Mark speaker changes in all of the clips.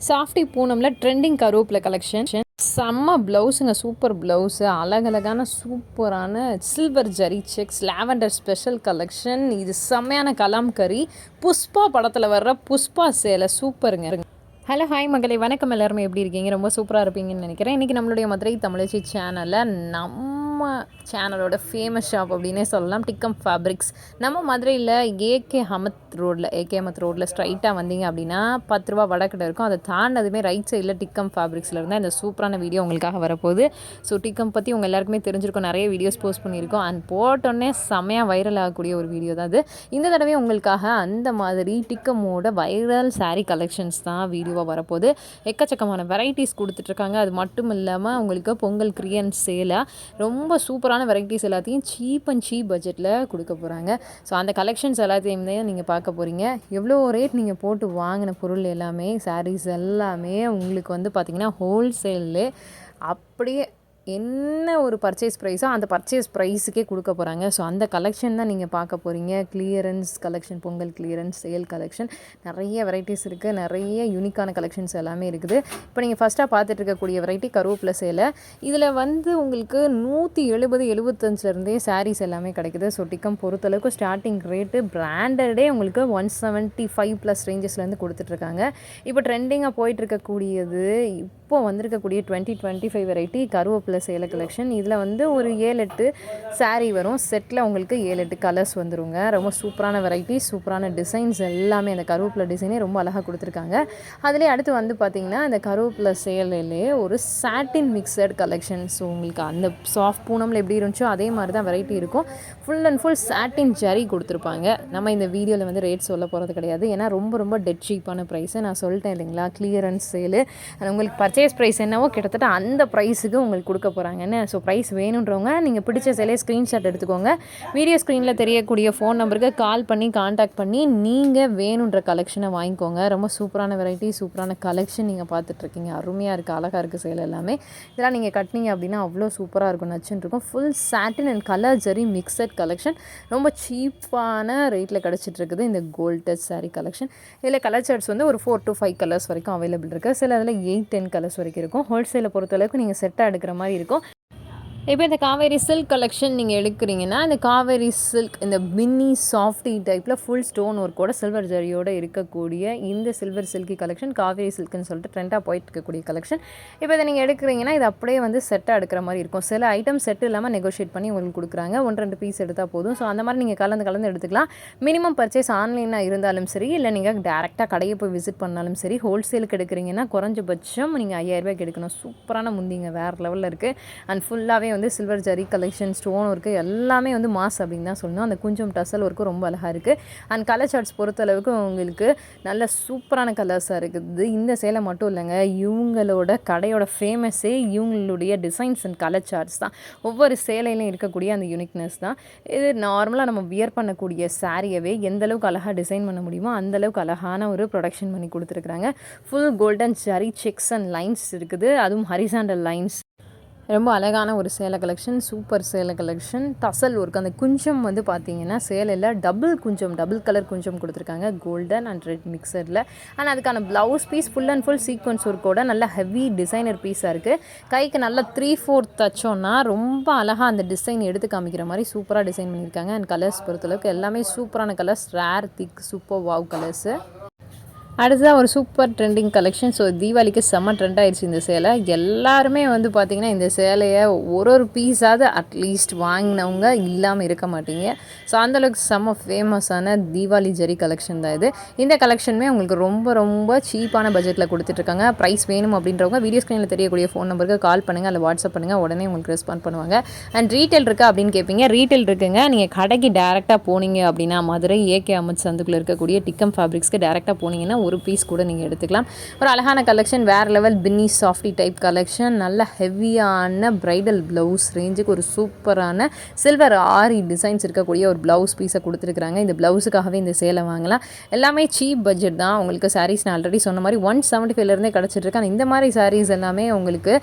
Speaker 1: Softy பூனமில் trending கருவேப்பில் collection செம்ம ப்ளவுஸுங்க சூப்பர் ப்ளவுஸு அழகழகான சூப்பரான silver zari checks lavender special collection இது செம்மையான கலாம்கரி புஷ்பா படத்தில் வர்ற புஷ்பா சேலை சூப்பருங்க ஹலோ ஹாய் மகளே. வணக்கம் எல்லாருமே. எப்படி இருக்கீங்க? ரொம்ப சூப்பராக இருப்பீங்கன்னு நினைக்கிறேன். இன்றைக்கி நம்மளுடைய மதுரை தமிழச்சி சேனலில் நம்ம சேனலோட ஃபேமஸ் ஷாப் அப்படின்னே சொல்லலாம். டிக்கம் ஃபேப்ரிக்ஸ் நம்ம மதுரையில் ஏகே ஹமத் ரோட்டில் ஏகே ஹமத் ரோட்டில் ஸ்ட்ரைட்டாக வந்தீங்க அப்படின்னா பத்து ரூபா வடக்கிட்ட இருக்கும். அதை தாண்டதுமே ரைட் சைடில் டிக்கம் ஃபேப்ரிக்ஸில் இருந்தால் இந்த சூப்பரான வீடியோ உங்களுக்காக வரப்போகுது. ஸோ டிக்கம் பற்றி உங்கள் எல்லாருக்குமே தெரிஞ்சிருக்கும். நிறைய வீடியோஸ் போஸ்ட் பண்ணியிருக்கோம். அண்ட் போட்டோன்னே செம்மையாக வைரல் ஆகக்கூடிய ஒரு வீடியோ தான் அது. இந்த தடவை உங்களுக்காக அந்த மாதிரி டிக்கமோட வைரல் சாரீ கலெக்ஷன்ஸ் தான் வீடியோ வீடியோவாக வரப்போகுது. எக்கச்சக்கமான வெரைட்டிஸ் கொடுத்துட்ருக்காங்க. அது மட்டும் இல்லாமல் உங்களுக்கு பொங்கல் கிரியன் சேலாக ரொம்ப சூப்பரான வெரைட்டிஸ் எல்லாத்தையும் சீப் அண்ட் சீப் பட்ஜெட்டில் கொடுக்க போகிறாங்க ஸோ அந்த கலெக்ஷன்ஸ் எல்லாத்தையும் தான் நீங்கள் பார்க்க போகிறீங்க எவ்வளோ ரேட் நீங்கள் போட்டு வாங்கின பொருள் எல்லாமே சாரீஸ் எல்லாமே உங்களுக்கு வந்து பார்த்திங்கன்னா ஹோல்சேல்லே அப்படியே என்ன ஒரு பர்ச்சேஸ் ப்ரைஸோ அந்த பர்ச்சேஸ் ப்ரைஸுக்கே கொடுக்க போகிறாங்க ஸோ அந்த கலெக்ஷன் தான் நீங்கள் பார்க்க போகிறீங்க clearance collection Pongal clearance sale collection நிறைய வெரைட்டிஸ் இருக்குது நிறைய யூனிக்கான கலெக்ஷன்ஸ் எல்லாமே இருக்குது. இப்போ நீங்கள் ஃபஸ்ட்டாக பார்த்துட்டு இருக்கக்கூடிய வெரைட்டி கருவேப்பிலை சேலை. இதில் வந்து உங்களுக்கு நூற்றி எழுபது எழுபத்தஞ்சிலேருந்தே சாரீஸ் எல்லாமே கிடைக்குது. ஸோ டிக்கம் பொறுத்தளவுக்கு ஸ்டார்டிங் ரேட்டு பிராண்டடே உங்களுக்கு ஒன் செவன்ட்டி ஃபைவ் ப்ளஸ் ரேஞ்சஸ்லேருந்து கொடுத்துட்ருக்காங்க இப்போ ட்ரெண்டிங்காக போயிட்டுருக்கக்கூடியது இப்போ வந்திருக்கக்கூடிய டுவெண்ட்டி டுவெண்ட்டி ஃபைவ் வெரைட்டி கருவேப்பிலை சேலை கலெக்ஷன் இதில் வந்து ஒரு ஏழு எட்டு சாரீ வரும். செட்டில் உங்களுக்கு ஏழு எட்டு கலர்ஸ் வந்துருங்க. ரொம்ப சூப்பரான வெரைட்டி சூப்பரான டிசைன்ஸ் எல்லாமே அந்த கருவேப்பிலை டிசைனே ரொம்ப அழகாக கொடுத்துருக்காங்க. அதுலேயே அடுத்து வந்து பார்த்திங்கன்னா அந்த கருவேப்பிலை சேலையிலே ஒரு சாட்டின் மிக்சட் கலெக்ஷன் ஸோ உங்களுக்கு அந்த சாஃப்ட் பூனமில் எப்படி இருந்துச்சோ அதே மாதிரி தான் வெரைட்டி இருக்கும். Full and full satin zari கொடுத்துருப்பாங்க. நம்ம இந்த வீடியோவில் வந்து ரேட் சொல்ல போகிறது கிடையாது. ஏன்னா ரொம்ப ரொம்ப டெட் சீப்பான ப்ரைஸு நான் சொல்லிட்டேன் இல்லைங்களா? கிளியரன்ஸ் சேலு உங்களுக்கு பர்ச்சேஸ் ப்ரைஸ் என்னவோ கிட்டத்தட்ட அந்த ப்ரைஸுக்கு உங்களுக்கு கொடுக்க போகிறாங்கன்னு ஸோ ப்ரைஸ் வேணுன்றவங்க நீங்கள் பிடிச்ச சிலையை ஸ்க்ரீன்ஷாட் எடுத்துக்கோங்க. வீடியோ ஸ்க்ரீனில் தெரியக்கூடிய ஃபோன் நம்பருக்கு கால் பண்ணி காண்டாக்ட் பண்ணி நீங்கள் வேணுன்ற கலெக்ஷனை வாங்கிக்கோங்க. ரொம்ப சூப்பரான வெரைட்டி சூப்பரான கலெக்ஷன் நீங்கள் பார்த்துட்ருக்கீங்க. அருமையாக இருக்குது அழகாக இருக்குது சேல் எல்லாமே. இதெல்லாம் நீங்கள் கட்டினீங்க அப்படின்னா அவ்வளோ சூப்பராக இருக்கும் நச்சுன்னு இருக்கும் full satin and colour zari mixed collection ரொம்ப சீப்பான ரேட்டில் கிடச்சிட்டு இருக்குது இந்த கோல்ட் டச் சாரீ கலெக்ஷன் இதில் கலர் சார்ட்ஸ் வந்து ஒரு ஃபோர் டு ஃபைவ் கலர்ஸ் வரைக்கும் அவைலபிள் இருக்குது சில அதில் எயிட் டென் கலர்ஸ் வரைக்கும் இருக்கும். ஹோல்சேலை பொறுத்தளவுக்கு நீங்கள் செட்டாக எடுக்கிற மாதிரி இருக்கும். இப்போ இந்த காவேரி சில்க் கலெக்ஷன் நீங்கள் எடுக்கிறீங்கன்னா இந்த காவேரி சில்க் இந்த மின்னி சாஃப்டி டைப்பில் ஃபுல் ஸ்டோன் ஒர்க்கோட சில்வர் ஜரியோடு இருக்கக்கூடிய இந்த சில்வர் சில்கி கலெக்ஷன் காவேரி சில்க்குன்னு சொல்லிட்டு ட்ரெண்டாக போயிட்டு இருக்கக்கூடிய கலெக்ஷன் இப்போ இதை நீங்கள் எடுக்கிறீங்கன்னா இது அப்படியே வந்து செட்டாக எடுக்கிற மாதிரி இருக்கும். சில ஐட்டம் செட் இல்லாமல் நெகோஷியேட் பண்ணி உங்களுக்கு கொடுக்குறாங்க. ஒன்று ரெண்டு பீஸ் எடுத்தால் போதும். ஸோ அந்த மாதிரி நீங்கள் கலந்து கலந்து எடுத்துக்கலாம். மினிமம் பர்ச்சேஸ் ஆன்லைனாக இருந்தாலும் சரி இல்லை நீங்கள் டேரெக்டாக கடையை போய் விசிட் பண்ணாலும் சரி ஹோல்சேலுக்கு எடுக்கிறீங்கன்னா குறைஞ்சபட்சம் நீங்கள் ஐயாயிரரூபாய்க்கு எடுக்கணும். சூப்பரான முந்திங்க வேறு லெவலில் இருக்குது அண்ட் ஃபுல்லாகவே வந்து silver zari collection stone work எல்லாமே வந்து மாஸ் அப்படின்னு தான் சொல்லணும். அந்த குஞ்சம் டசல் ஒர்க்கு ரொம்ப அழகாக இருக்குது அண்ட் கலர் சார்ட்ஸ் பொறுத்தளவுக்கு உங்களுக்கு நல்ல சூப்பரான கலர்ஸாக இருக்குது. இந்த சேலை மட்டும் இல்லைங்க இவங்களோட கடையோட ஃபேமஸே இவங்களுடைய டிசைன்ஸ் அண்ட் கலர் சார்ட்ஸ் தான். ஒவ்வொரு சேலையிலையும் இருக்கக்கூடிய அந்த யூனிக்னஸ் தான். இது நார்மலாக நம்ம வியர் பண்ணக்கூடிய சாரியவே எந்த அளவுக்கு அழகாக டிசைன் பண்ண முடியுமோ அந்த அளவுக்கு அழகான ஒரு ப்ரொடக்ஷன் பண்ணி கொடுத்துருக்குறாங்க. Full golden zari checks and lines இருக்குது. அதுவும் ஹரிசாண்டல் லைன்ஸ் ரொம்ப அழகான ஒரு சேலை கலெக்ஷன் சூப்பர் சேலை கலெக்ஷன் டசல் ஒர்க் அந்த குஞ்சம் வந்து பார்த்தீங்கன்னா சேலையில் டபுள் குஞ்சம் டபுள் கலர் குஞ்சம் கொடுத்துருக்காங்க. கோல்டன் அண்ட் ரெட் மிக்சரில் அண்ட் அதுக்கான blouse piece full and full sequins ஒர்க்கோட நல்ல ஹெவி டிசைனர் பீஸாக இருக்குது கைக்கு நல்லா த்ரீ ஃபோர்த் தச்சோன்னா ரொம்ப அழகாக அந்த டிசைன் எடுத்து காமிக்கிற மாதிரி சூப்பராக டிசைன் பண்ணியிருக்காங்க. அண்ட் கலர்ஸ் பொறுத்தளவுக்கு எல்லாமே சூப்பரான colours rare thick super wow colours அடுத்ததாக ஒரு சூப்பர் ட்ரெண்டிங் கலெக்ஷன் ஸோ தீபாவளிக்கு செம்ம ட்ரெண்ட் ஆயிடுச்சு இந்த சேலை. எல்லாருமே வந்து பார்த்திங்கன்னா இந்த சேலையை ஒரு ஒரு பீஸாவது அட்லீஸ்ட் வாங்கினவங்க இல்லாமல் இருக்க மாட்டீங்க. ஸோ அந்தளவுக்கு செம்ம ஃபேமஸான தீபாவளி ஜரி கலெக்ஷன் தான் இது. இந்த கலெக்ஷனுமே உங்களுக்கு ரொம்ப ரொம்ப சீப்பான பட்ஜெட்டில் கொடுத்துட்ருக்காங்க ப்ரைஸ் வேணும் அப்படின்றவங்க வீடியோ ஸ்க்ரீனில் தெரியக்கூடிய ஃபோன் நம்பருக்கு கால் பண்ணுங்கள் அல்ல வாட்ஸ்அப் பண்ணுங்கள் உடனே உங்களுக்கு ரெஸ்பாண்ட் பண்ணுவாங்க. அண்ட் ரீட்டைல் இருக்கா அப்படின்னு கேட்பீங்க ரீட்டைல் இருக்குங்க. நீங்கள் கடைக்கு டேரெக்டாக போனீங்க அப்படின்னா மதுரை ஏகே அமத் சந்துக்குள்ள இருக்கக்கூடிய டிக்கம் ஃபேப்ரிக்ஸ்க்கு டேரெக்டாக போனீங்கன்னா ஒரு பீஸ் கூட நீங்கள் எடுத்துக்கலாம். ஒரு அழகான கலெக்ஷன் வேறு லெவல் பின்னி சாஃப்டி டைப் கலெக்ஷன் நல்ல ஹெவியான ப்ரைடல் ப்ளவுஸ் ரேஞ்சுக்கு ஒரு சூப்பரான சில்வர் ஆரி டிசைன்ஸ் இருக்கக்கூடிய ஒரு ப்ளவுஸ் பீஸை கொடுத்துருக்குறாங்க. இந்த ப்ளவுஸுக்காகவே இந்த சேலை வாங்கலாம். எல்லாமே சீப் பட்ஜெட் தான். உங்களுக்கு சாரீஸ் நான் ஆல்ரெடி சொன்ன மாதிரி ஒன் செவன்ட்டி ஃபைவ்லேருந்தே கிடச்சிட்ருக்கு ஆனால் இந்த மாதிரி சாரீஸ் எல்லாமே உங்களுக்கு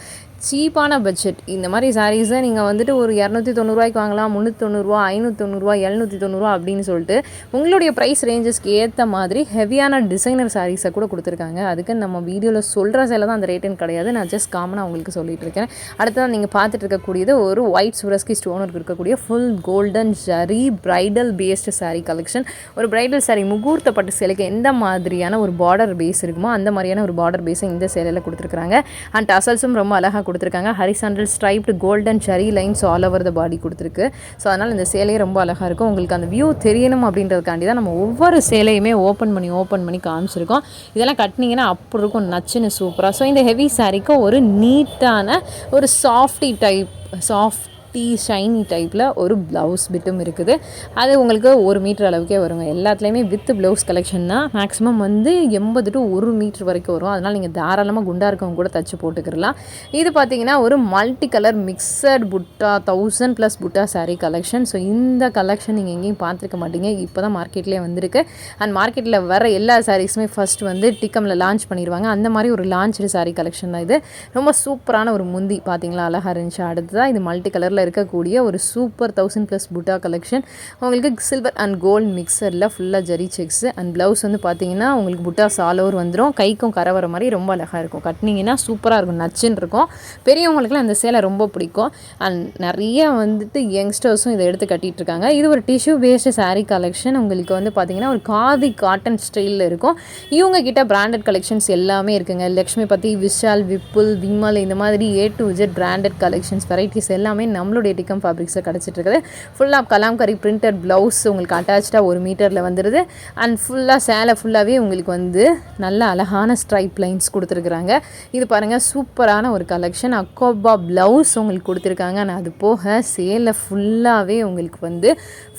Speaker 1: சீப்பான பட்ஜெட் இந்த மாதிரி சாரீஸை நீங்கள் வந்துட்டு ஒரு இரநூத்தி தொண்ணூறுவாய்க்கு வாங்கலாம் முந்நூற்றி தொண்ணூறுரூவா ஐநூற்றி தொண்ணூறுரூவா எழுநூற்றி தொண்ணூறுரூவா அப்படின்னு சொல்லிட்டு உங்களுடைய ப்ரைஸ் ரேஞ்சஸ்க்கு ஏற்ற மாதிரி ஹெவியான டிசைனர் சாரீஸை கூட கொடுத்துருக்காங்க. அதுக்கு நம்ம வீடியோவில் சொல்கிற சேலை தான் அந்த ரேட்டுன்னு கிடையாது. நான் ஜஸ்ட் காமனாக உங்களுக்கு சொல்லிட்டு இருக்கேன். அடுத்ததான் நீங்கள் பார்த்துட்டு இருக்கக்கூடியது ஒரு ஒயிட் சுரஸ்கி ஸ்டோனுக்கு இருக்கக்கூடிய full golden zari bridal based saree collection ஒரு ப்ரைடல் சாரீ முகூர்த்தப்பட்டு சேலைக்கு எந்த மாதிரியான ஒரு பார்டர் பேஸ் இருக்குமோ அந்த மாதிரியான ஒரு பார்டர் பேஸை இந்த சேலையில் கொடுத்துருக்காங்க அண்ட் டசல்ஸும் ரொம்ப அழகாக கொடுத்துருக்காங்க. Horizontal striped golden zari lines all over the body கொடுத்துருக்கு. ஸோ அதனால் இந்த சேலையே ரொம்ப அழகாக இருக்கும். உங்களுக்கு அந்த வியூ தெரியணும் அப்படின்றதுக்காண்டி தான் நம்ம ஒவ்வொரு சேலையுமே ஓப்பன் பண்ணி ஓப்பன் பண்ணி காமிச்சிருக்கோம். இதெல்லாம் கட்டினீங்கன்னா அப்படி இருக்கும். நச்சுன்னு சூப்பராக ஸோ இந்த ஹெவி சாரீக்கு ஒரு நீட்டான ஒரு சாஃப்டி டைப் சாஃப்ட் குட்டி ஷைனி டைப்பில் ஒரு ப்ளவுஸ் பிட்டும் இருக்குது. அது உங்களுக்கு ஒரு மீட்டர் அளவுக்கே வருங்க. எல்லாத்துலேயுமே வித் ப்ளவுஸ் கலெக்ஷன்னா மேக்ஸிமம் வந்து எண்பது டு ஒரு மீட்டர் வரைக்கும் வரும். அதனால் நீங்கள் தாராளமாக குண்டாக இருக்கவங்க கூட தச்சு போட்டுக்கிறலாம் இது பார்த்தீங்கன்னா ஒரு multi colour mixed butta thousand plus butta saree collection so இந்த கலெக்ஷன் நீங்கள் எங்கேயும் பார்த்துருக்க மாட்டீங்க. இப்போ தான் மார்க்கெட்லேயே வந்திருக்கு. அண்ட் மார்க்கெட்டில் வர எல்லா சாரீஸுமே ஃபர்ஸ்ட் வந்து டிக்கமில் லான்ச் பண்ணிடுவாங்க அந்த மாதிரி ஒரு லான்ச்சு சாரீ கலெக்ஷன் தான் இது. ரொம்ப சூப்பரான ஒரு முந்தி பார்த்தீங்களா அழகாக இருந்துச்சு. அடுத்ததாக இது மல்டி கலரில் இருக்கக்கூடிய ஒரு super thousand plus butta collection உங்களுக்கு சில்வர் அண்ட் கோல்ட் மிக்சரில் ஃபுல்லாக ஜரி செக்ஸு அண்ட் ப்ளவுஸ் வந்து பார்த்தீங்கன்னா உங்களுக்கு புட்டா சாலோவர் வந்துடும் கைக்கும் கரை வர மாதிரி ரொம்ப அழகாக இருக்கும். கட்டினீங்கன்னா சூப்பராக இருக்கும். நச்சுன்னு இருக்கும். பெரியவங்களுக்குலாம் அந்த சேலை ரொம்ப பிடிக்கும். அண்ட் நிறைய வந்துட்டு யங்ஸ்டர்ஸும் இதை எடுத்து கட்டிகிட்டு இருக்காங்க இது ஒரு டிஷ்யூ பேஸ்டு சாரீ கலெக்ஷன் உங்களுக்கு வந்து பார்த்தீங்கன்னா ஒரு காதி காட்டன் ஸ்டைலில் இருக்கும். இவங்க கிட்ட பிராண்டட் கலெக்ஷன்ஸ் எல்லாமே இருக்குங்க. லக்ஷ்மி பற்றி விஷால் விப்புல் விமல் இந்த மாதிரி A to Z branded collections varieties எல்லாமே நம்ம நம்மளுடைய டிக்கம் ஃபேப்ரிக்ஸில் கிடச்சிட்ருக்குது ஃபுல்லாக கலாம்கரி பிரிண்டட் ப்ளவுஸ் உங்களுக்கு அட்டாச்சாக ஒரு மீட்டரில் வந்துடுது அண்ட் ஃபுல்லாக சேலை ஃபுல்லாகவே உங்களுக்கு வந்து நல்ல அழகான ஸ்ட்ரைப் லைன்ஸ் கொடுத்துருக்குறாங்க. இது பாருங்கள் சூப்பரான ஒரு கலெக்ஷன் அக்கோபா ப்ளவுஸ் உங்களுக்கு கொடுத்துருக்காங்க. ஆனால் அது போக சேலை ஃபுல்லாகவே உங்களுக்கு வந்து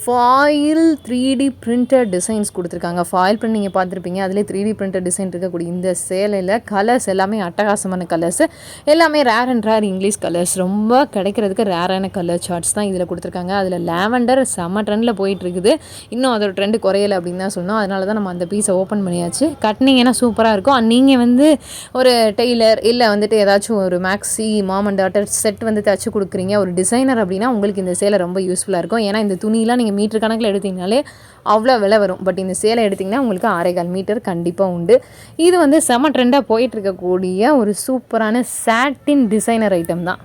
Speaker 1: foil three D printed designs கொடுத்துருக்காங்க. ஃபாயில் பிரிண்ட் நீங்கள் பார்த்துருப்பீங்க. அதிலே த்ரீ டி பிரிண்டட் டிசைன் இருக்கக்கூடிய இந்த சேலையில் கலர்ஸ் எல்லாமே அட்டகாசமான கலர்ஸ் எல்லாமே rare and rare English colours ரொம்ப கிடைக்கிறதுக்கு ரேரான கலர் சார்ட்ஸ் தான் இதில் கொடுத்துருக்காங்க. அதில் லேவண்டர் செம்ம ட்ரெண்டில் போயிட்டுருக்குது. இன்னும் அதோட ட்ரெண்டு குறையலை அப்படின்னு தான் சொன்னோம் அதனால தான் நம்ம அந்த பீஸை ஓப்பன் பண்ணியாச்சு. கட்டினீங்கன்னா சூப்பராக இருக்கும். நீங்கள் வந்து ஒரு டெய்லர் இல்லை வந்துட்டு ஏதாச்சும் ஒரு maxi mom and daughter set வந்து தச்சு கொடுக்குறீங்க. ஒரு டிசைனர் அப்படின்னா உங்களுக்கு இந்த சேலை ரொம்ப யூஸ்ஃபுல்லாக இருக்கும். ஏன்னா இந்த துணியெலாம் நீங்கள் மீட்டர் கணக்கில் எடுத்தீங்கனாலே அவ்வளோ விலை வரும். பட் இந்த சேலை எடுத்திங்கன்னா உங்களுக்கு அரைக்கால் மீட்டர் கண்டிப்பாக உண்டு. இது வந்து செம ட்ரெண்டாக போயிட்டு இருக்கக்கூடிய ஒரு சூப்பரான சாட்டின் டிசைனர் ஐட்டம் தான்.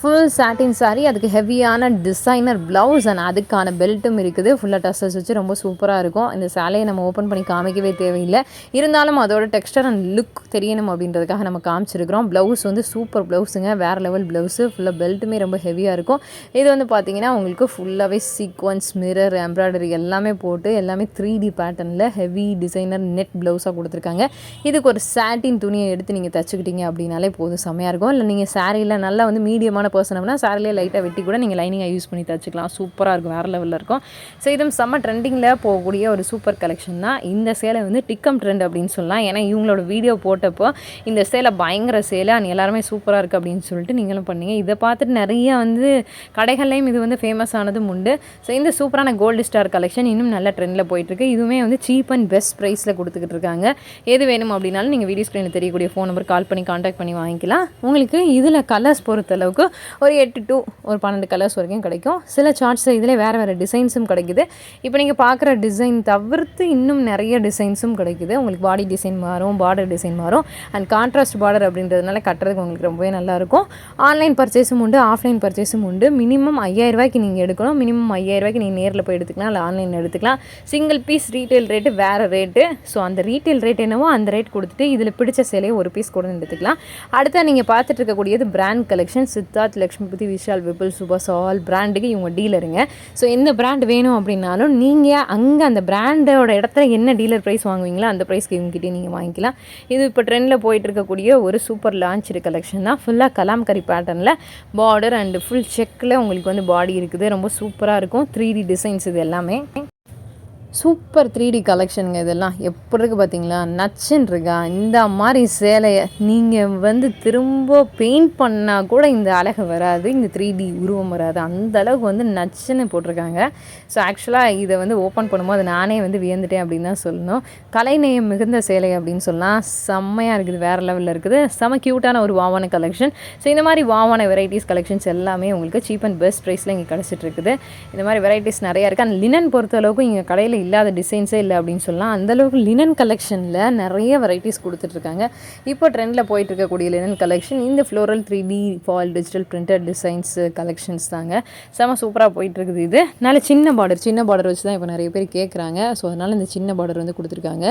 Speaker 1: ஃபுல் சாட்டின் சாரீ அதுக்கு ஹெவியான டிசைனர் ப்ளவுஸ் அண்ட் அதுக்கான பெல்ட்டும் இருக்குது. ஃபுல்லாக டஸ்டர்ஸ் வச்சு ரொம்ப சூப்பராக இருக்கும். இந்த சேலையை நம்ம ஓப்பன் பண்ணி காமிக்கவே தேவையில்லை. இருந்தாலும் அதோட டெக்ஸ்டர் அண்ட் லுக் தெரியணும் அப்படின்றதுக்காக நம்ம காமிச்சிருக்கிறோம். ப்ளவுஸ் வந்து சூப்பர் ப்ளவுஸுங்க வேறு லெவல் ப்ளவுஸு ஃபுல்லாக பெல்ட்டுமே ரொம்ப ஹெவியாக இருக்கும். இது வந்து பார்த்திங்கன்னா உங்களுக்கு ஃபுல்லாகவே சீக்வன்ஸ் மிரர் எம்ப்ராய்டரி எல்லாமே போட்டு எல்லாமே த்ரீ டி பேட்டர்னில் ஹெவி டிசைனர் நெட் ப்ளவுஸாக கொடுத்துருக்காங்க. இதுக்கு ஒரு சாட்டின் துணியை எடுத்து நீங்கள் தச்சுக்கிட்டீங்க அப்படின்னாலே போதும். செம்மையாக இருக்கும். இல்லை நீங்கள் சாரியில் நல்லா வந்து மீடியமான பர்சன் அப்படின்னா சாரிலே லைட்டாக வெட்டி கூட நீங்கள் லைனிங்காக யூஸ் பண்ணி தச்சுக்கலாம். சூப்பராக இருக்கும். வேறு லெவலில் இருக்கும். ஸோ இதுவும் செம்ம ட்ரெண்டிங்கில் போகக்கூடிய ஒரு சூப்பர் கலெக்ஷன் தான். இந்த சேலை வந்து டிக்கம் ட்ரெண்ட் அப்படின்னு சொல்லலாம். ஏன்னா இவங்களோட வீடியோ போட்டப்போ இந்த சேலை பயங்கர சேலை அண்ட் எல்லாருமே சூப்பராக இருக்குது அப்படின்னு சொல்லிட்டு நீங்களும் பண்ணீங்க. இதை பார்த்துட்டு நிறைய வந்து கடைகள்லையும் இது வந்து ஃபேமஸ் ஆனதும் உண்டு. ஸோ இந்த சூப்பரான கோல்டு ஸ்டார் கலெக்ஷன் இன்னும் நல்ல ட்ரெண்டில் போயிட்டுருக்கு. இதுவுமே வந்து சீப் அண்ட் பெஸ்ட் ப்ரைஸில் கொடுத்துக்கிட்டு இருக்காங்க. எது வேணும் அப்படின்னாலும் நீங்கள் வீடியோ ஸ்க்ரீனில் தெரியக்கூடிய ஃபோன் நம்பர் கால் பண்ணி காண்டாக்ட் பண்ணி வாங்கிக்கலாம். உங்களுக்கு இதில் கலர்ஸ் பொறுத்த அளவுக்கு ஒரு எட்டு டு ஒரு பன்னெண்டு கலர்ஸ் வரைக்கும் கிடைக்கும். சில சார்ட்ஸ் இதில் வேறு வேறு டிசைன்ஸும் கிடைக்குது. இப்போ நீங்கள் பார்க்குற டிசைன் தவிர்த்து இன்னும் நிறைய டிசைன்ஸும் கிடைக்குது. உங்களுக்கு பாடி டிசைன் மாறும் பார்டர் டிசைன் மாறும். அண்ட் கான்ட்ராஸ்ட் பார்டர் அப்படின்றதுனால கட்டுறதுக்கு உங்களுக்கு ரொம்பவே நல்லாயிருக்கும் ஆன்லைன் பர்ச்சேஸும் உண்டு ஆஃப்லைன் பர்ச்சேஸும் உண்டு. மினிமம் ஐயாயிரம் ரூபாய்க்கு நீங்கள் எடுக்கணும். மினிமம் ஐயாயிரம் ரூபாய்க்கு நீங்கள் நேரில் போய் எடுத்துக்கலாம். இல்லை ஆன்லைன் எடுத்துக்கலாம். சிங்கிள் பீஸ் ரீட்டைல் ரேட்டு வேறு ரேட்டு ஸோ அந்த ரீட்டைல் ரேட் என்னவோ அந்த ரேட் கொடுத்துட்டு இதில் பிடிச்ச சேலையை ஒரு பீஸ் கூட எடுத்துக்கலாம். அடுத்த நீங்கள் பார்த்துட்டு இருக்கக்கூடியது brand collection Siddharth Lakshmipati Vishal Vipul Subash all பிராண்டுக்கு இவங்க டீலருங்க. ஸோ எந்த பிராண்ட் வேணும் அப்படின்னாலும் நீங்கள் அங்கே அந்த பிராண்டோட இடத்துல என்ன டீலர் ப்ரைஸ் வாங்குவீங்களோ அந்த ப்ரைஸ்க்கு இவங்ககிட்டயே நீங்கள் வாங்கிக்கலாம். இது இப்போ ட்ரெண்டில் போயிட்டு இருக்கக்கூடிய ஒரு சூப்பர் லான்ச் கலெக்ஷன் தான். ஃபுல்லாக கலாம்கரி பேட்டர்னில் பார்டர் அண்ட் ஃபுல் செக்கில் உங்களுக்கு வந்து பாடி இருக்குது. ரொம்ப சூப்பராக இருக்கும். த்ரீ டி டிசைன்ஸ் இது எல்லாமே. சூப்பர் த்ரீ டி கலெக்ஷனுங்க இதெல்லாம். எப்படி இருக்குது பார்த்தீங்களா? நச்சுன்னு இருக்கா? இந்த மாதிரி சேலையை நீங்கள் வந்து திரும்ப பெயிண்ட் பண்ணால் கூட இந்த அழகு வராது. இந்த த்ரீ டி உருவம் வராது. அந்த அளவுக்கு வந்து நச்சுன்னு போட்டிருக்காங்க. ஸோ ஆக்சுவலாக இதை வந்து ஓப்பன் பண்ணும்போது நானே வந்து வியந்துட்டேன் அப்படின்னு தான் சொல்லணும். கலைநேயம் மிகுந்த சேலை அப்படின்னு சொல்லலாம். செம்மையாக இருக்குது. வேறு லெவலில் இருக்குது. செம்ம க்யூட்டான ஒரு வாவான கலெக்ஷன் ஸோ இந்த மாதிரி வாவான வெரைட்டிஸ் கலெக்ஷன்ஸ் எல்லாமே உங்களுக்கு சீப் அண்ட் பெஸ்ட் ப்ரைஸில் இங்கே கிடச்சிட்டு இருக்குது. இந்த மாதிரி வெரைட்டிஸ் நிறையா இருக்குது அண்ட் லினன் பொறுத்த அளவுக்கு இங்கே கடையில் இல்லாத டிசைன்ஸே இல்லை அப்படின்னு சொல்லலாம். அந்தளவுக்கு லினன் கலெக்ஷனில் நிறைய வெரைட்டிஸ் கொடுத்துட்ருக்காங்க. இப்போ ட்ரெண்டில் போயிட்டு இருக்கக்கூடிய லினன் கலெக்ஷன் இந்த floral three D fall digital printed designs collections தாங்க. செம சூப்பராக போயிட்டுருக்குது இது. நல்ல சின்ன பார்டர் சின்ன பார்டர் வச்சு தான் இப்போ நிறைய பேர் கேட்குறாங்க ஸோ அதனால் இந்த சின்ன பார்டர் வந்து கொடுத்துருக்காங்க.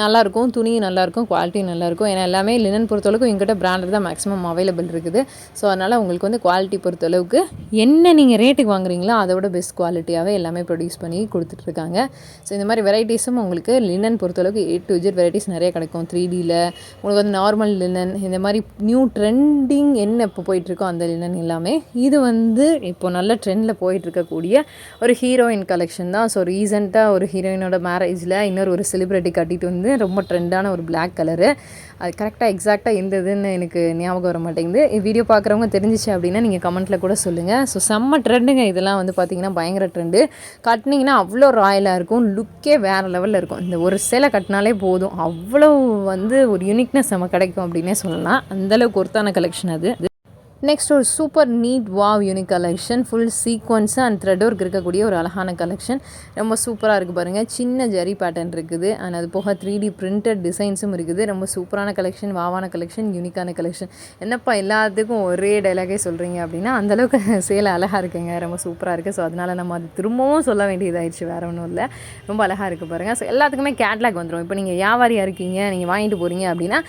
Speaker 1: நல்லாயிருக்கும் துணியும் நல்லாயிருக்கும் குவாலிட்டியும் நல்லாயிருக்கும் ஏன்னா எல்லாமே லினன் பொறுத்தளவுக்கு எங்கிட்ட பிராண்டட் தான் மேக்ஸிமம் அவைலபிள் இருக்குது. ஸோ அதனால் உங்களுக்கு வந்து குவாலிட்டி பொறுத்தளவுக்கு என்ன நீங்கள் ரேட்டுக்கு வாங்குறீங்களோ அதை விட பெஸ்ட் குவாலிட்டியாகவே எல்லாமே ப்ரொடியூஸ் பண்ணி கொடுத்துட்ருக்காங்க. ஸோ இந்த மாதிரி வெரைட்டிஸும் உங்களுக்கு லினன் பொறுத்தளவுக்கு எயிட் டு ஜெட் வெரைட்டிஸ் நிறைய கிடைக்கும். த்ரீ டியில் உங்களுக்கு வந்து நார்மல் லினன் இந்த மாதிரி நியூ ட்ரெண்டிங் என்ன இப்போ போயிட்டுருக்கோ அந்த லினன் எல்லாமே இது வந்து இப்போ நல்ல ட்ரெண்டில் போயிட்டுருக்கக்கூடிய ஒரு ஹீரோயின் கலெக்ஷன் தான். ஸோ ரீசெண்டாக ஒரு ஹீரோயினோட மேரேஜில் இன்னொரு ஒரு செலிப்ரிட்டி கட்டிட்டு வந்து ரொம்ப ட்ரெண்டான ஒரு பிளாக் கலரு அது கரெக்டாக எக்ஸாக்டாக எந்த இதுன்னு எனக்கு ஞாபகம் வர மாட்டேங்குது. வீடியோ பார்க்குறவங்க தெரிஞ்சிச்சு அப்படின்னா நீங்கள் கமெண்ட்டில் கூட சொல்லுங்கள் ஸோ செம்ம ட்ரெண்டுங்க இதெல்லாம் வந்து பார்த்திங்கன்னா பயங்கர ட்ரெண்டு கட்டினீங்கன்னா அவ்வளோ ராயலாக இருக்கும். லுக்கே வேறு லெவலில் இருக்கும். இந்த ஒரு சேலை கட்டினாலே போதும். அவ்வளோ வந்து ஒரு யூனிக்னஸ் நம்ம கிடைக்கும் அப்படின்னே சொல்லலாம். அந்தளவுக்கு ஒருத்தான கலெக்ஷன் அது. நெக்ஸ்ட் ஒரு super neat wow unique collection full sequins and thread work இருக்கக்கூடிய ஒரு அழகான கலெக்ஷன் ரொம்ப சூப்பராக இருக்குது பாருங்கள் சின்ன ஜரி பேட்டர்ன் இருக்குது. அண்ட் அது போக த்ரீ டி பிரிண்டட் டிசைன்ஸும் இருக்குது. ரொம்ப சூப்பரான கலெக்ஷன் வாவான கலெக்ஷன் யூனிக்கான கலெக்ஷன் என்னப்பா எல்லாத்துக்கும் ஒரே டைலாகே சொல்கிறீங்க அப்படின்னா அந்தளவுக்கு சேலை அழகாக இருக்குங்க. ரொம்ப சூப்பராக இருக்குது ஸோ அதனால் நம்ம அது திரும்பவும் சொல்ல வேண்டியதாகிடுச்சு வேறு ஒன்றும் இல்லை. ரொம்ப அழகாக இருக்குது பாருங்கள் ஸோ எல்லாத்துக்குமே கேட்லாக் வந்துடும் இப்போ நீங்கள் வியாபாரியாக இருக்கீங்க. நீங்கள் வாங்கிட்டு போகிறீங்க அப்படின்னா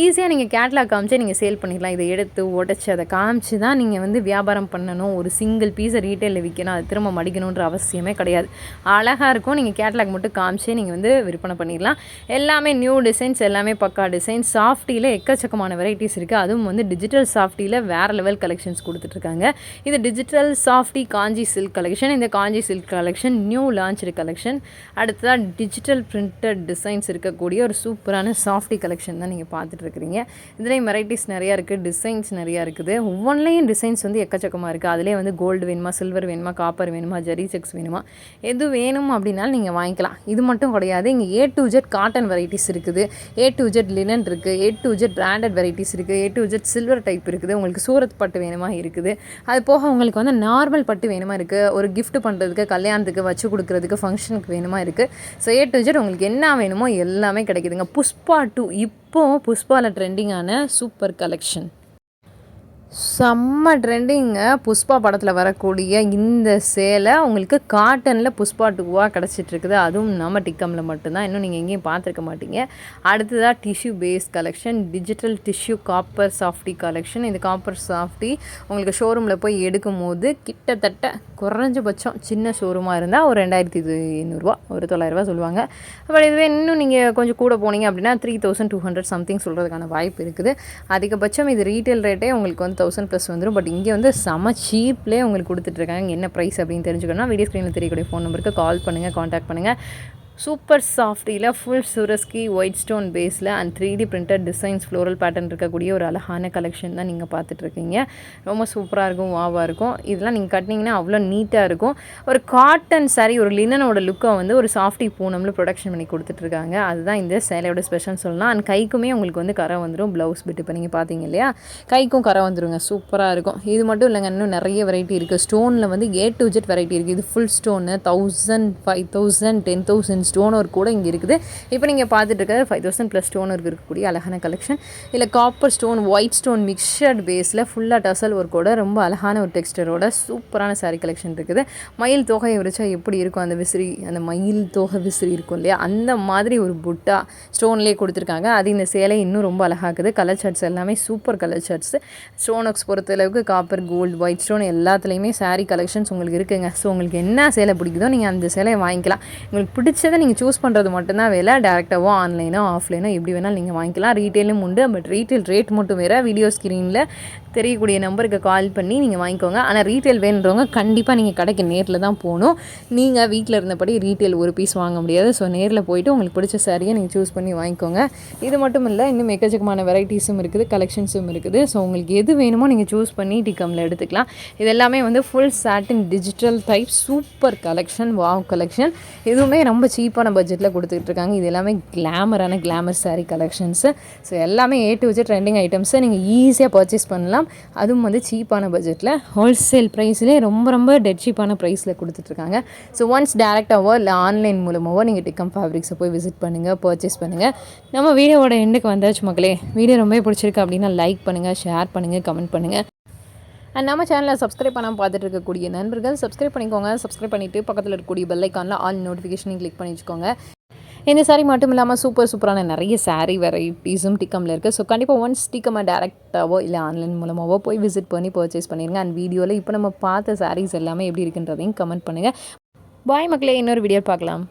Speaker 1: ஈஸியாக நீங்கள் கேட்லாக் காமிச்சு நீங்கள் சேல் பண்ணிக்கலாம் இதை எடுத்து உடச்சி அதை காமிச்சு தான் நீங்கள் வந்து வியாபாரம் பண்ணணும். ஒரு சிங்கிள் பீஸை ரீட்டைலில் விற்கணும் அது திரும்ப மடிக்கணுன்ற அவசியமே கிடையாது. அழகாக இருக்கும். நீங்கள் கேட்லாக் மட்டும் காமிச்சே நீங்கள் வந்து விற்பனை பண்ணிடலாம். எல்லாமே நியூ டிசைன்ஸ் எல்லாமே பக்கா டிசைன் சாஃப்டியில் எக்கச்சக்கமான வெரைட்டிஸ் இருக்குது அதுவும் வந்து டிஜிட்டல் சாஃப்டியில் வேறு லெவல் கலெக்ஷன்ஸ் கொடுத்துட்ருக்காங்க. இது digital softy Kanchi silk collection இந்த Kanchi silk collection new launch collection அடுத்ததாக டிஜிட்டல் பிரிண்டட் டிசைன்ஸ் இருக்கக்கூடிய ஒரு சூப்பரான சாஃப்டி கலெக்ஷன் தான் நீங்கள் பார்த்துட்ருக்குறீங்க. இதுலேயும் வெரைட்டிஸ் நிறையா இருக்குது டிசைன்ஸ் நிறையா இருக்குது. ஒவ்வொன்றிலையும் டிசைன்ஸ் வந்து எக்கச்சக்கமாக இருக்குது அதிலே வந்து கோல்டு வேணுமா சில்வர் வேணுமா காப்பர் வேணுமா ஜெரி செக்ஸ் வேணுமா எது வேணும் அப்படின்னாலும் நீங்கள் வாங்கிக்கலாம். இது மட்டும் கிடையாது. இங்கே A to Z cotton varieties இருக்குது. ஏ டு ஜெட் லினன் இருக்குது A to Z branded varieties இருக்குது A to Z silver type இருக்குது. உங்களுக்கு சூரத் பட்டு வேணுமா இருக்குது. அது போக உங்களுக்கு வந்து நார்மல் பட்டு வேணுமா இருக்குது ஒரு கிஃப்ட் பண்ணுறதுக்கு கல்யாணத்துக்கு வச்சு கொடுக்குறதுக்கு ஃபங்க்ஷனுக்கு வேணுமா இருக்குது ஸோ ஏ டு ஜெட் உங்களுக்கு என்ன வேணுமோ எல்லாமே கிடைக்குதுங்க. புஷ்பா டூ இப்போது புஷ்பாவில் ட்ரெண்டிங்கான சூப்பர் கலெக்ஷன் செம்ம ட்ரெண்டிங்க. புஷ்பா படத்தில் வரக்கூடிய இந்த சேலை உங்களுக்கு காட்டனில் புஷ்பா டூவாக கிடச்சிட்ருக்குது. அதுவும் நம்ம டிக்கமில் மட்டும்தான். இன்னும் நீங்கள் எங்கேயும் பார்த்துருக்க மாட்டீங்க. அடுத்ததாக tissue base collection digital tissue copper softy collection இந்த காப்பர் சாஃப்டி உங்களுக்கு ஷோரூமில் போய் எடுக்கும் போது கிட்டத்தட்ட குறைஞ்சபட்சம் சின்ன ஷோரூமாக இருந்தால் ஒரு ரெண்டாயிரத்தி ஐநூறுரூவா ஒரு தொள்ளாயிரரூவா சொல்லுவாங்க. பட் இதுவே இன்னும் நீங்கள் கொஞ்சம் கூட போனீங்க அப்படின்னா three thousand two hundred something சொல்கிறதுக்கான வாய்ப்பு இருக்குது. அதிகபட்சம் இது ரீட்டைல் ரேட்டே உங்களுக்கு வந்து தௌசண்ட் ப்ளஸ் வந்துடும் பட் இங்கே வந்து செம சீப்லேயே உங்களுக்கு கொடுத்துட்ருக்காங்க என்ன ப்ரைஸ் அப்படின்னு தெரிஞ்சுக்கணும்னா வீடியோ ஸ்க்ரீனில் தெரியக்கூடிய ஃபோன் நம்பருக்கு கால் பண்ணுங்கள் காண்டாக்ட் பண்ணுங்கள் சூப்பர் சாஃப்டியில் ஃபுல் சுரஸ்கி ஒயிட் ஸ்டோன் பேஸில் and three D printed designs floral pattern இருக்கக்கூடிய ஒரு அழகான கலெக்ஷன் தான் நீங்கள் பார்த்துட்ருக்கீங்க ரொம்ப சூப்பராக இருக்கும் வாவாக இருக்கும். இதெல்லாம் நீங்கள் கட்டினீங்கன்னா அவ்வளோ நீட்டாக இருக்கும். ஒரு காட்டன் சாரி ஒரு லினனோட லுக்கை வந்து ஒரு சாஃப்டி பூனமில் ப்ரொடக்ஷன் பண்ணி கொடுத்துட்ருக்காங்க அதுதான் இந்த சேலையோட ஸ்பெஷல் சொல்லலாம். அண்ட் கைக்குமே உங்களுக்கு வந்து கரை வந்துடும் ப்ளவுஸ் பிட் இப்போ நீங்கள் பார்த்தீங்க இல்லையா? கைக்கும் கரை வந்துருங்க. சூப்பராக இருக்கும். இது மட்டும் இல்லைங்க இன்னும் நிறைய வெரைட்டி இருக்குது ஸ்டோனில் வந்து ஏ டு ஜெட் வெரைட்டி இருக்குது இது full stone thousand five thousand ten thousand stone work கூட இங்கே இருக்குது. இப்போ நீங்கள் பார்த்துட்டு இருக்கிறது five thousand plus stone work இருக்கக்கூடிய அழகான கலெக்ஷன் இல்லை copper stone white stone mixed பேஸில் ஃபுல்லாக டசல் ஒர்க்கோட ரொம்ப அழகான ஒரு டெக்ஸ்டரோட சூப்பரான சாரீ கலெக்ஷன் இருக்குது. மயில் தொகையை விரிச்சா எப்படி இருக்கும்? அந்த விசிறி அந்த மயில் தொகை விசிறி இருக்கும் இல்லையா? அந்த மாதிரி ஒரு புட்டா ஸ்டோன்லேயே கொடுத்துருக்காங்க. அது இந்த சேலை இன்னும் ரொம்ப அழகாக்குது. கலர் ஷர்ட்ஸ் எல்லாமே super colour shades stone works பொறுத்தளவுக்கு காப்பர் கோல்டு ஒயிட் ஸ்டோன் எல்லாத்துலேயுமே சாரீ கலெக்ஷன்ஸ் உங்களுக்கு இருக்குங்க. ஸோ உங்களுக்கு என்ன சேலை பிடிக்குதோ நீங்கள் அந்த சேலையை வாங்கிக்கலாம். உங்களுக்கு பிடிச்சதை நீங்கள் சூஸ் பண்ணுறது மட்டும்தான் வேலை. டேரெக்டாகவோ ஆன்லைனோ ஆஃப்லைனோ எப்படி வேணாலும் நீங்கள் வாங்கிக்கலாம். ரீட்டெயிலும் உண்டு பட் ரீட்டெயில் ரேட் மட்டும் வேறு. வீடியோ ஸ்க்ரீனில் தெரியக்கூடிய நம்பருக்கு கால் பண்ணி நீங்கள் வாங்கிக்கோங்க. ஆனால் ரீட்டெயில் வேணுன்றவங்க கண்டிப்பாக நீங்கள் கடைக்கு நேரில் தான் போகணும். நீங்கள் வீட்டில் இருந்தபடி ரீட்டெயில் ஒரு பீஸ் வாங்க முடியாது. ஸோ நேரில் போயிட்டு உங்களுக்கு பிடிச்ச சாரியை நீங்கள் சூஸ் பண்ணி வாங்கிக்கோங்க. இது மட்டும் இல்லை இன்னும் எக்கச்சக்கமான வெரைட்டிஸும் இருக்குது கலெக்ஷன்ஸும் இருக்குது. ஸோ உங்களுக்கு எது வேணுமோ நீங்கள் சூஸ் பண்ணி டிகம்ல எடுத்துக்கலாம். இது எல்லாமே வந்து full satin digital type super collection wow collection எதுவுமே ரொம்ப சீப்பான பட்ஜெட்டில் கொடுத்துட்டு இருக்காங்க. இது எல்லாமே கிளாமரான கிளாமர் சாரீ கலெக்ஷன்ஸு ஸோ எல்லாமே ஏ டு வச்சு ட்ரெண்டிங் ஐட்டம்ஸை நீங்கள் ஈஸியாக பர்ச்சேஸ் பண்ணலாம். அதுவும் வந்து சீப்பான பட்ஜெட்டில் ஹோல்சேல் ப்ரைஸ்லேயே ரொம்ப ரொம்ப டெட் சீப்பான ப்ரைஸில் கொடுத்துட்ருக்காங்க ஸோ ஒன்ஸ் டேரெக்டாகவோ இல்லை ஆன்லைன் மூலமாகவோ நீங்கள் டிக்கம் ஃபேப்ரிக்ஸை போய் விசிட் பண்ணுங்கள் பர்ச்சேஸ் பண்ணுங்கள் நம்ம வீடியோவோட எண்டுக்கு வந்தாச்சு மக்களே. வீடியோ ரொம்ப பிடிச்சிருக்கு அப்படின்னா லைக் பண்ணுங்கள் ஷேர் பண்ணுங்கள் கமெண்ட் பண்ணுங்கள் அண்ட் நம்ம சேனலை சப்ஸ்கிரைப் பண்ணாமல் பார்த்துட்டு இருக்கக்கூடிய நண்பர்கள் சப்ஸ்கிரைப் பண்ணிக்கோங்க. சப்ஸ்கிரைப் பண்ணிவிட்டு பக்கத்தில் இருக்கக்கூடிய பெல்லைக்கானில் ஆல் நோட்டிஃபிகேஷனையும் கிளிக் பண்ணி வச்சுக்கோங்க இந்த saree மட்டும் இல்லாமல் சூப்பர் சூப்பரான நிறைய சாரீ வெரைட்டிஸும் டிக்கமில் இருக்குது ஸோ கண்டிப்பாக ஒன்ஸ் டிக்கமாக டேரெக்டாவோ இல்லை ஆன்லைன் மூலமாகவோ போய் விசிட் பண்ணி பர்ச்சேஸ் பண்ணிடுங்க அண்ட் வீடியோவில் இப்போ நம்ம பார்த்த சாரீஸ் எல்லாமே எப்படி இருக்குன்றதையும் கமெண்ட் பண்ணுங்கள் பாய் மக்களே இன்னொரு வீடியோ பார்க்கலாம்.